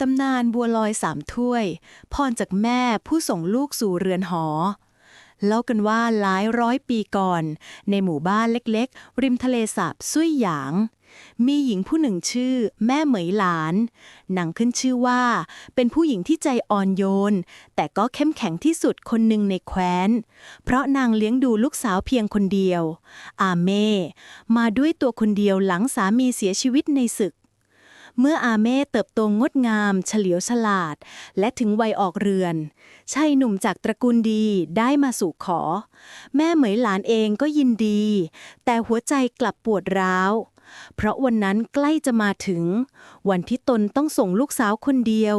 ตำนานบัวลอยสามถ้วย พรจากแม่ผู้ส่งลูกสู่เรือนหอ เล่ากันว่าหลายร้อยปีก่อน ในหมู่บ้านเล็กๆ ริมทะเลสาบซุยหยาง มีหญิงผู้หนึ่งชื่อ แม่เหมยหลานนางขึ้นชื่อว่า เป็นผู้หญิงที่ใจอ่อนโยน แต่ก็เข้มแข็งที่สุดคนหนึ่งในแคว้น เพราะนางเลี้ยงดูลูกสาวเพียงคนเดียว อาเม่มาด้วยตัวคนเดียวหลังสามีเสียชีวิตในศึก เมื่ออาเม่เติบโตงดงาม เฉลียวฉลาด และถึงวัยออกเรือนชายหนุ่มจากตระกูลดีได้มาสู่ขอ แม่เหมยหลานเองก็ยินดี แต่หัวใจกลับปวดร้าว เพราะวันนั้นใกล้จะมาถึง วันที่ตนต้องส่งลูกสาวคนเดียว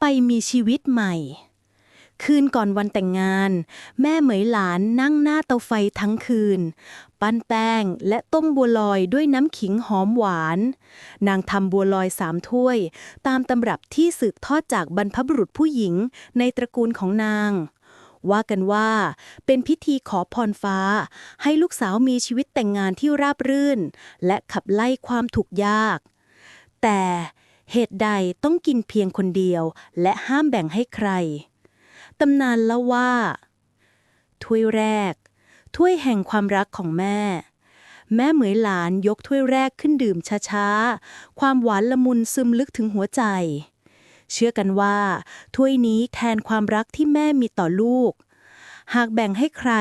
ไปมีชีวิตใหม่ คืนก่อนวันแต่งงาน แม่เหมยหลานนั่งหน้าเตาไฟทั้งคืน ปั้นแป้งและต้มบัวลอยด้วยน้ำขิงหอมหวาน นางทำบัวลอยสามถ้วย ตามตำรับที่สืบทอดจากบรรพบุรุษผู้หญิงในตระกูลของนางว่ากันว่าเป็นพิธีขอพรฟ้า ให้ลูกสาวมีชีวิตแต่งงานที่ราบรื่น และขับไล่ความทุกข์ยาก แต่เหตุใดต้องกินเพียงคนเดียว และห้ามแบ่งให้ใคร ตำนานเล่าว่า ถ้วยแรก ถ้วยแห่งความรักของแม่ แม่เหมยหลานยกถ้วยแรกขึ้นดื่มช้าๆ ความหวานละมุนซึมลึกถึงหัวใจ เชื่อกันว่า ถ้วยนี้แทนความรักที่แม่มีต่อลูก หากแบ่งให้ใคร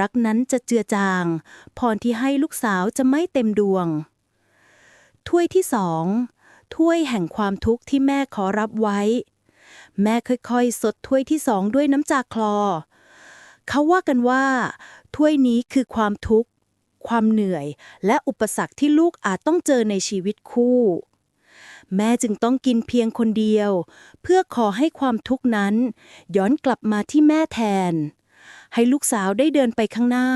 รักนั้นจะเจือจาง พรที่ให้ลูกสาวจะไม่เต็มดวง ถ้วยที่สองถ้วยแห่งความทุกข์ที่แม่ขอรับไว้ แม่ค่อยๆ สดถ้วยที่สองด้วยน้ำจากคลอ เขาว่ากันว่า ถ้วยนี้คือความทุกข์ ความเหนื่อย และอุปสรรคที่ลูกอาจต้องเจอในชีวิตคู่ แม่จึงต้องกินเพียงคนเดียว เพื่อขอให้ความทุกข์นั้น ย้อนกลับมาที่แม่แทน ให้ลูกสาวได้เดินไปข้างหน้า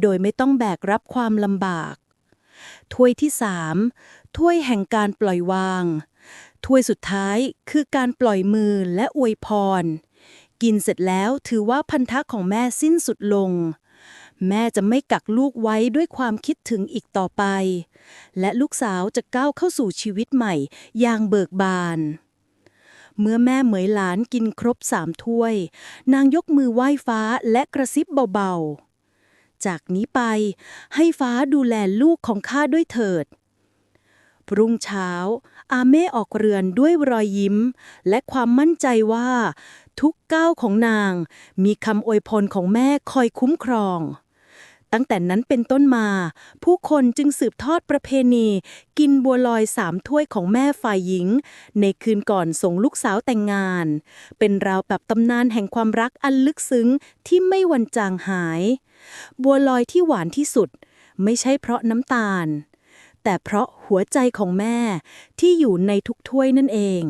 โดยไม่ต้องแบกรับความลำบากถ้วยที่สามถ้วยแห่งการปล่อยวาง ถ้วยสุดท้ายคือการปล่อยมือและอวยพร กินเสร็จแล้วถือว่าพันธะของแม่สิ้นสุดลง แม่จะไม่กักลูกไว้ด้วยความคิดถึงอีกต่อไป และลูกสาวจะก้าวเข้าสู่ชีวิตใหม่อย่างเบิกบาน เมื่อแม่เหมยหลานกินครบสามถ้วย นางยกมือไหว้ฟ้าและกระซิบเบาๆ จากนี้ไปให้ฟ้าดูแลลูกของข้าด้วยเถิด รุ่งเช้า อาเม่ออกเรือนด้วยรอยยิ้ม และความมั่นใจว่า ทุกก้าวของนาง มีคำอวยพรของแม่คอยคุ้มครอง ตั้งแต่นั้นเป็นต้นมา ผู้คนจึงสืบทอดประเพณี กินบัวลอยสามถ้วยของแม่ฝ่ายหญิง ในคืนก่อนส่งลูกสาวแต่งงาน เป็นราวแบบตำนานแห่งความรักอันลึกซึ้งที่ไม่วันจางหาย บัวลอยที่หวานที่สุด ไม่ใช่เพราะน้ำตาล แต่เพราะหัวใจของแม่ที่อยู่ในทุกถ้วยนั่นเอง